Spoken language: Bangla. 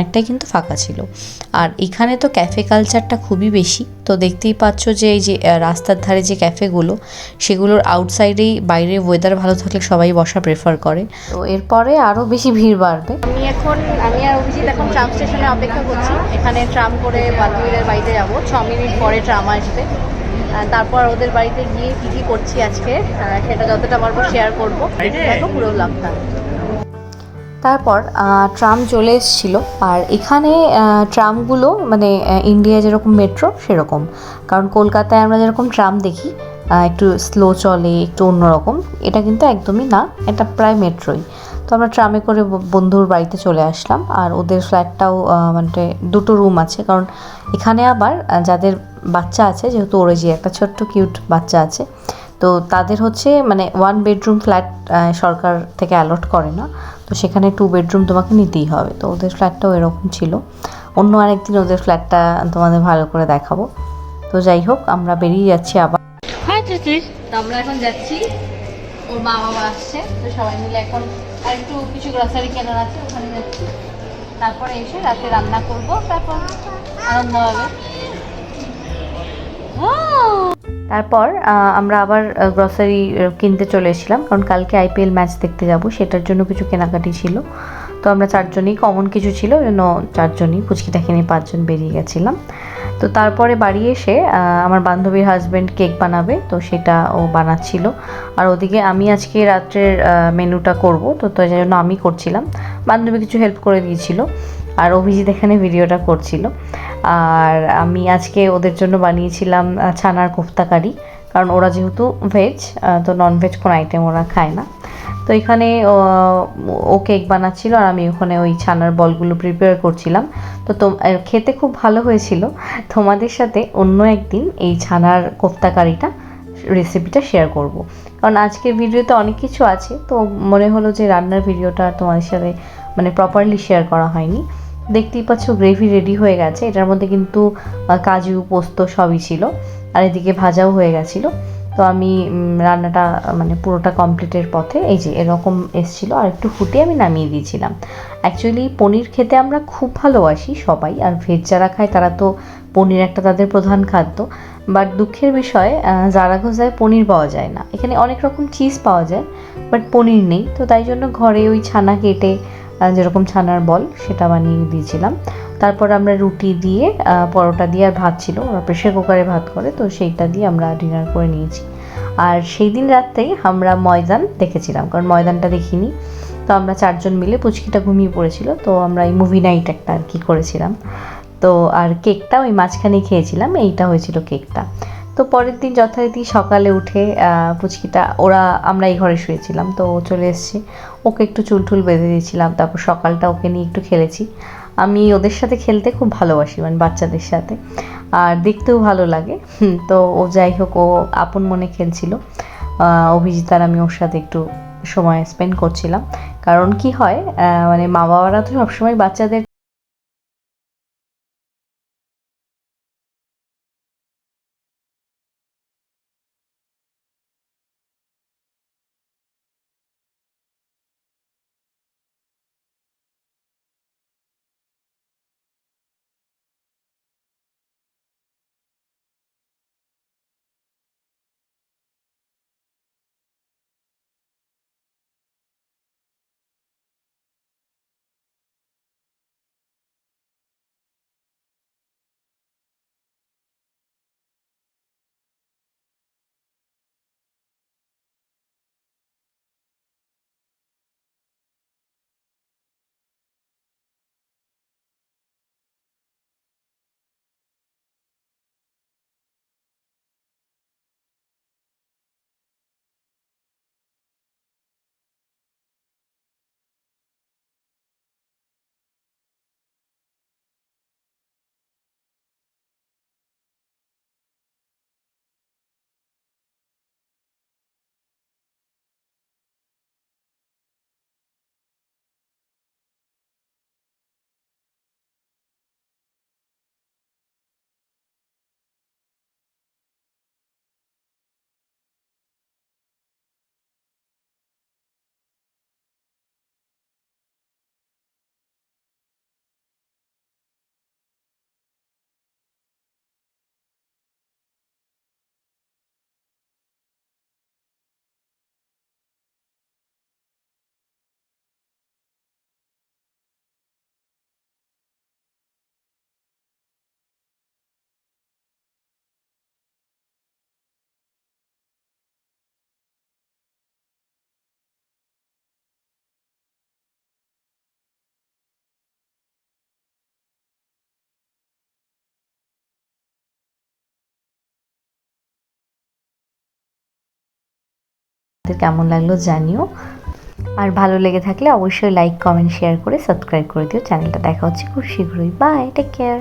অনেকটাই কিন্তু ফাঁকা ছিল। আর এখানে তো ক্যাফে কালচারটা খুবই বেশি। তো দেখতেই পাচ্ছ যে এই যে রাস্তার ধারে যে ক্যাফেগুলো সেগুলোর আউটসাইডেই বাইরে ওয়েদার ভালো থাকলে সবাই বসা প্রেফার করে। তো এরপরে আরও বেশি ভিড় বাড়বে। আমি এখন আমি আর অভিজিৎ এখন ট্রাম স্টেশনে অপেক্ষা করছি। এখানে ট্রাম করে বান্ধবীদের বাড়িতে যাব। ছ মিনিট পরে ট্রাম আসবে। তারপর ওদের বাড়িতে গিয়ে কী কী করছি আজকে সেটা যতটা পারব শেয়ার করব। দেখো পুরো ব্লগটা তারপর ট্রাম চলে এসেছিল। আর এখানে ট্রামগুলো মানে ইন্ডিয়া যেরকম মেট্রো, সেরকম। কারণ কলকাতায় আমরা যেরকম ট্রাম দেখি একটু স্লো চলে, একটু অন্যরকম, এটা কিন্তু একদমই না, এটা প্রায় মেট্রোই। তো আমরা ট্রামে করে বন্ধুর বাড়িতে চলে আসলাম। আর ওদের ফ্ল্যাটটাও মানে দুটো রুম আছে। কারণ এখানে আবার যাদের বাচ্চা আছে, যেহেতু ওর যে একটা ছোট্ট কিউট বাচ্চা আছে তো তাদের হচ্ছে মানে ওয়ান বেডরুম ফ্ল্যাট সরকার থেকে অ্যালট করে না। তো সেখানে টু বেডরুম তোমাকে নিতেই হবে। তো ওদের ফ্ল্যাটটাও এরকম ছিল। অন্য আরেকদিন ওদের ফ্ল্যাটটা তোমাদের ভালো করে দেখাবো। তো যাই হোক, আমরা বেরিয়ে যাচ্ছি আবার। আমরা এখন যাচ্ছি। ওর মা বাবা আসছে। তো সবাই মিলে এখন কিছু গ্রসারি কেনার আছে, ওখানে যাচ্ছি। তারপরে এসে রাতে রান্না করব। তারপর আনন্দ হবে। তারপর আমরা আবার গ্রসারি কিনতে চলে এসেছিলাম। কারণ কালকে আইপিএল ম্যাচ দেখতে যাব, সেটার জন্য কিছু কেনাকাটি ছিল। তো আমরা চারজনই কমন কিছু ছিল ওই জন্য চারজনই পুচকিটাকে কিনে পাঁচজন বেরিয়ে গেছিলাম। তো তারপরে বাড়ি এসে আমার বান্ধবীর হাজব্যান্ড কেক বানাবে, তো সেটা ও বানাচ্ছিল। আর ওদিকে আমি আজকে রাত্রের মেনুটা করব, তো তো জন্য আমি করছিলাম। বান্ধবী কিছু হেল্প করে দিয়েছিল। আর অভিজিৎ এখানে ভিডিওটা করছিল। আর আমি আজকে ওদের জন্য বানিয়েছিলাম ছানার কোফতা কারি। কারণ ওরা যেহেতু ভেজ তো নন ভেজ কোনো আইটেম ওরা খায় না। তো এখানে, ও কেক বানাচ্ছিল আর আমি ওখানে ওই ছানার বলগুলো প্রিপেয়ার করছিলাম। তো তো খেতে খুব ভালো হয়েছিল। তোমাদের সাথে অন্য একদিন এই ছানার কোফতা কারিটা রেসিপিটা শেয়ার করব। কারণ আজকের ভিডিওতে অনেক কিছু আছে, তো মনে হলো যে রান্নার ভিডিওটা তোমাদের সাথে মানে প্রপারলি শেয়ার করা হয়নি। দেখতেই পাচ্ছ গ্রেভি রেডি হয়ে গেছে। এটার মধ্যে কিন্তু কাজু, পোস্ত সবই ছিল। আর এদিকে ভাজাও হয়ে গেছিল। তো আমি রান্নাটা মানে পুরোটা কমপ্লিটের পথে, এই যে এরকম এসছিল, আর একটু ফুটে আমি নামিয়ে দিয়েছিলাম। অ্যাকচুয়ালি পনির খেতে আমরা খুব ভালোবাসি সবাই, আর ভেজ যারা খায় তারা তো পনির একটা তাদের প্রধান খাদ্য। বাট দুঃখের বিষয় জারাগোজায় পনির পাওয়া যায় না। এখানে অনেক রকম চিজ পাওয়া যায় বাট পনির নেই। তো তাই জন্য ঘরে ওই ছানা কেটে যেরকম ছানার বল, সেটা বানিয়ে দিয়েছিলাম। তারপর আমরা রুটি দিয়ে পরোটা দিয়ে আর ভাত ছিল। ওরা প্রেশার কুকারে ভাত করে, তো সেইটা দিয়ে আমরা ডিনার করে নিয়েছি। আর সেই দিন রাত্রেই আমরা ময়দান দেখেছিলাম, কারণ ময়দানটা দেখিনি। তো আমরা চারজন মিলে পুচকিটা ঘুমিয়ে পড়েছিল, তো আমরা এই মুভি নাইট একটা আর কি করেছিলাম। তো আর কেকটা ওই মাঝখানে খেয়েছিলাম, এইটা হয়েছিল কেকটা তো পরের দিন, যথারীতি সকালে উঠে পুচকিটা, ওরা, আমরা এই ঘরে শুয়েছিলাম, তো ও চলে এসছে। ওকে একটু চুল টুল বেঁধে দিয়েছিলাম, তারপর সকালটা ওকে নিয়ে একটু খেলেছি। আমি ওদের সাথে খেলতে খুব ভালোবাসি মানে বাচ্চাদের সাথে, আর দেখতেও ভালো লাগে। তো ও যাই হোক, ও আপন মনে খেলছিল। আর আমি ওর সাথে একটু সময় স্পেন্ড করছিলাম। কারণ কি হয় মানে মা বাবারা তো সবসময় বাচ্চাদের কেমন লাগল জানিও। আর ভালো লেগে থাকলে অবশ্যই লাইক কমেন্ট শেয়ার করে সাবস্ক্রাইব করে দিও। চ্যানেলটা দেখা হচ্ছে খুব শীঘ্রই। Bye take care